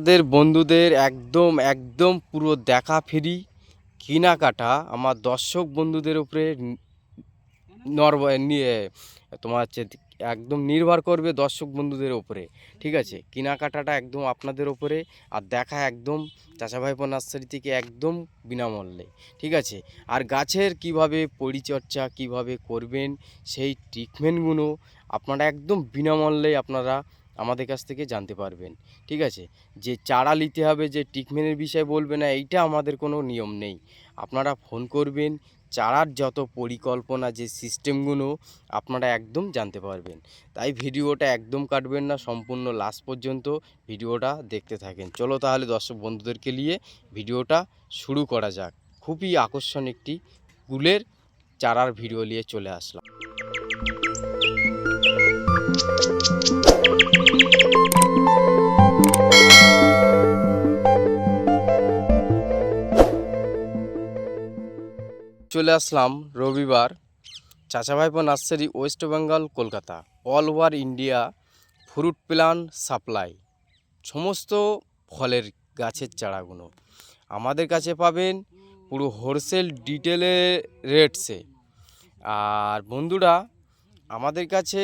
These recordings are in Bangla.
আমাদের বন্ধুদের একদম একদম পুরো দেখা ফ্রি কেনাকাটা আমার দর্শক বন্ধুদের উপরে নর্ব তোমার হচ্ছে একদম নির্ভর করবে দর্শক বন্ধুদের উপরে, ঠিক আছে? কেনাকাটাটা একদম আপনাদের ওপরে আর দেখা একদম চাচাভাইপো নার্সারি থেকে একদম বিনামূল্যে, ঠিক আছে? আর গাছের কীভাবে পরিচর্যা, কীভাবে করবেন সেই ট্রিটমেন্টগুলো আপনারা একদম বিনামূল্যে আপনারা আমাদের কাছ থেকে জানতে পারবেন, ঠিক আছে? যে চারা নিতে হবে যে ট্রিটমেন্টের বিষয়ে বলবে না, এইটা আমাদের কোনো নিয়ম নেই। আপনারা ফোন করবেন, চারার যত পরিকল্পনা, যে সিস্টেমগুলো আপনারা একদম জানতে পারবেন। তাই ভিডিওটা একদম কাটবেন না, সম্পূর্ণ লাস্ট পর্যন্ত ভিডিওটা দেখতে থাকেন। চলো তাহলে দর্শক বন্ধুদেরকে নিয়ে ভিডিওটা শুরু করা যাক। খুবই আকর্ষণ একটি কুলের চারার ভিডিও নিয়ে চলে আসলাম। চলে আসলাম রবিবার Chachabhaipo nursery West Bengal, Kolkata. All over India fruit plant supply সমস্ত ফলের গাছের চারাগুলো আমাদের কাছে পাবেন পুরো হোলসেল ডিটেলে রেটসে আর বন্ধুরা, আমাদের কাছে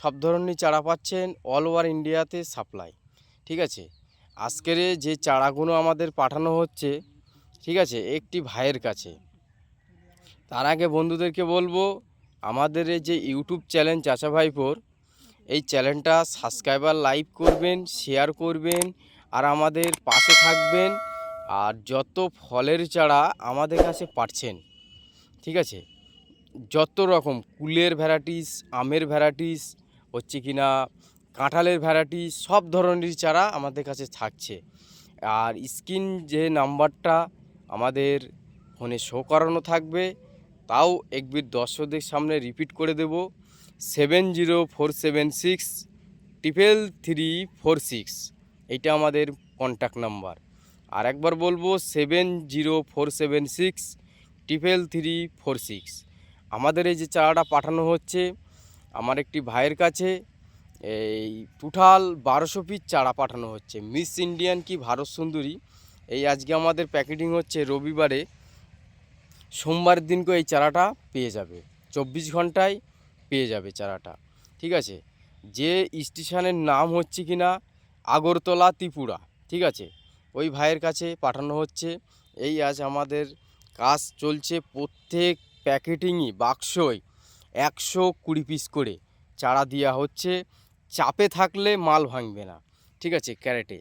সব ধরনের চারা পাচ্ছেন অল ওভার ইন্ডিয়াতে সাপ্লাই ঠিক আছে? আজকের যে চারাগুলো আমাদের পাঠানো হচ্ছে, ঠিক আছে? একটি ভাইয়ের কাছে। তার আগে বন্ধুদেরকে বলব, আমাদের এই যে ইউটিউব চ্যানেল চাচা ভাইপোর, এই চ্যানেলটা সাবস্ক্রাইবার লাইক করবেন, শেয়ার করবেন, আর আমাদের পাশে থাকবেন, আর যত ফলের চারা আমাদের কাছে পাচ্ছেন ঠিক আছে? যত রকম কুলের ভ্যারাইটিস আমের ভ্যারাইটিস হচ্ছে কি না, কাঁঠালের ভ্যারাইটিস সব ধরনের চারা আমাদের কাছে থাকছে। আর স্ক্রিন যে নাম্বারটা আমাদের ফোনে শো করানো থাকবে তাও একবির দর্শকদের সামনে রিপিট করে দেব। Seven zero four seven six triple three four six এইটা আমাদের কন্ট্যাক্ট নাম্বার আর একবার বলব seven zero four seven six triple three four six আমাদের এই যে চারাটা পাঠানো হচ্ছে, আমার একটি ভাইয়ের কাছে, এই টোটাল বারোশো পিস চারা পাঠানো হচ্ছে। মিস ইন্ডিয়ান কি ভারত সুন্দরী? এই আজকে আমাদের প্যাকেটিং হচ্ছে রবিবারে। সোমবার দিনকে এই চারাটা পেয়ে যাবে। চব্বিশ ঘন্টায় পেয়ে যাবে চারাটা। ঠিক আছে? যে স্টেশনের নাম হচ্ছে কি না? আগরতলা ত্রিপুরা। ঠিক আছে? ওই ভাইয়ের কাছে পাঠানো হচ্ছে। এই আজ আমাদের কাজ চলছে প্রত্যেক প্যাকেটিংই, বাক্সই একশো কুড়ি পিস করে চারা দেওয়া হচ্ছে। চাপে থাকলে মাল ভাঙবে না। ঠিক আছে? ক্যারেটে।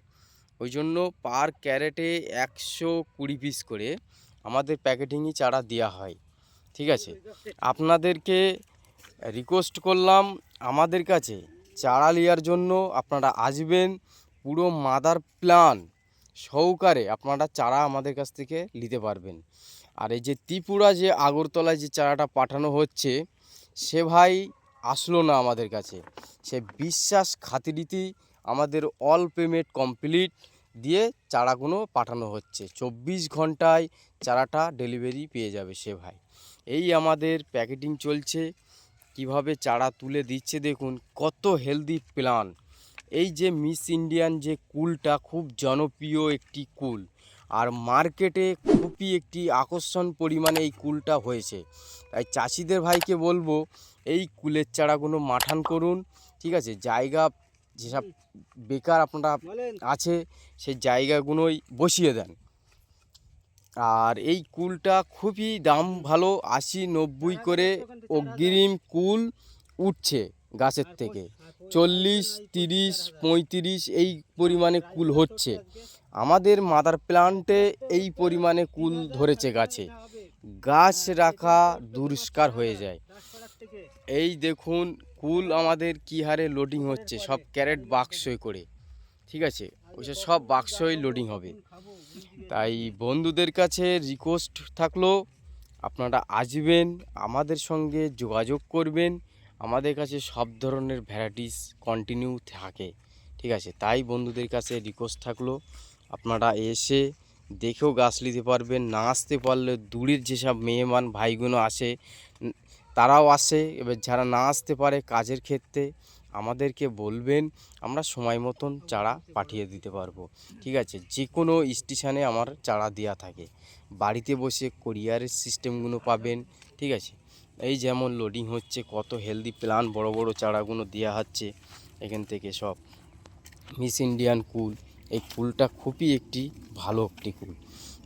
ওই জন্য পার ক্যারেটে একশো কুড়ি পিস করে আমাদের প্যাকেটিংই চারা দেওয়া হয়, ঠিক আছে? আপনাদেরকে রিকোয়েস্ট করলাম আমাদের কাছে চারা নেওয়ার জন্য আপনারা আসবেন, পুরো মাদার প্ল্যান সহকারে আপনারা চারা আমাদের কাছ থেকে নিতে পারবেন। আর এই যে ত্রিপুরা যে আগরতলায় যে চারাটা পাঠানো হচ্ছে, সে ভাই আসলো না আমাদের কাছে। সে বিশ্বাস খাতিরিতি আমাদের অল পেমেন্ট কমপ্লিট দিয়ে চারাগুলো পাঠানো হচ্ছে। চব্বিশ ঘন্টায় চারাটা ডেলিভারি পেয়ে যাবে সে ভাই। এই আমাদের প্যাকেটিং চলছে। কীভাবে চারা তুলে দিচ্ছে দেখুন, কত হেলদি প্ল্যান এই যে মিস ইন্ডিয়ান যে কুলটা খুব জনপ্রিয় একটি কুল, আর মার্কেটে খুবই একটি আকর্ষণ পরিমাণে এই কুলটা হয়েছে। তাই চাষিদের ভাইকে বলব, এই কুলের চারাগুলো মাঠান করুন, ঠিক আছে? জায়গা যেসব বেকার আপনারা আছে সেই জায়গাগুলোই বসিয়ে দেন। আর এই কুলটা খুবই দাম ভালো আশি নব্বই করে অগ্রিম কুল উঠছে গাছের থেকে। চল্লিশ তিরিশ পঁয়ত্রিশ এই পরিমাণে কুল হচ্ছে। আমাদের মাদার প্লান্টে এই পরিমাণে কুল ধরেছে গাছে। গাছ রাখা দুষ্কার হয়ে যায়। এই দেখুন কুল আমাদের কী হারে লোডিং হচ্ছে? সব ক্যারেট বাক্সই করে। ঠিক আছে? ওইসব সব বাক্সই লোডিং হবে। তাই বন্ধুদের কাছে রিকোয়েস্ট থাকল, আপনারা আসবেন, আমাদের সঙ্গে যোগাযোগ করবেন। আমাদের কাছে সব ধরনের ভ্যারাইটিস কন্টিনিউ থাকে। ঠিক আছে? তাই বন্ধুদের কাছে রিকোয়েস্ট থাকল, আপনারা এসে দেখেও গাছ নিতে পারবেন, না আসতে পারলে দূরের যেসব মেহমান ভাইগুলো আসে তারাও আসে, এবার যারা না আসতে পারে কাজের ক্ষেত্রে আমাদেরকে বলবেন, আমরা সময় মতন চারা পাঠিয়ে দিতে পারব। ঠিক আছে যে কোনো স্টেশনে আমার চারা দেওয়া থাকে। বাড়িতে বসে কোরিয়ারের সিস্টেমগুলো পাবেন, ঠিক আছে? এই যেমন লোডিং হচ্ছে, কত হেলদি প্লান বড় বড় চারাগুলো দেওয়া হচ্ছে এখান থেকে সব। মিস ইন্ডিয়ান কুল, এই কুলটা খুবই একটি ভালো একটি কুল।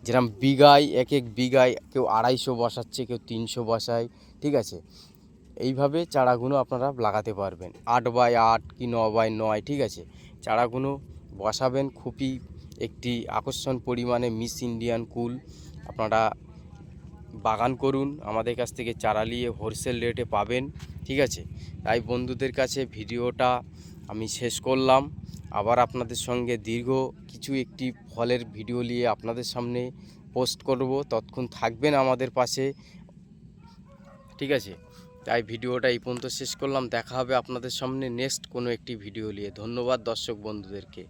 যেরকম বিঘায়, এক এক বিঘায় কেউ আড়াইশো বসাচ্ছে, কেউ তিনশো বসায় ঠিক আছে? এইভাবে চারাগুলো আপনারা লাগাতে পারবেন। আট বাই আট কি ন বাই নয়, ঠিক আছে? চারাগুলো বসাবেন খুবই একটি আকর্ষণ পরিমাণে মিস ইন্ডিয়ান কুল। আপনারা বাগান করুন, আমাদের কাছ থেকে চারা নিয়ে হোলসেল রেটে পাবেন, ঠিক আছে? তাই বন্ধুদের কাছে ভিডিওটা আমি শেষ করলাম। আবার আপনাদের সঙ্গে দীর্ঘ কিছু একটি ফলের ভিডিও নিয়ে আপনাদের সামনে পোস্ট করব। ততক্ষণ থাকবেন আমাদের পাশে। ঠিক আছে? তাই ভিডিওটা এই পর্যন্ত শেষ করলাম। দেখা হবে আপনাদের সামনে নেক্সট কোনো একটি ভিডিও নিয়ে। ধন্যবাদ দর্শক বন্ধুদেরকে।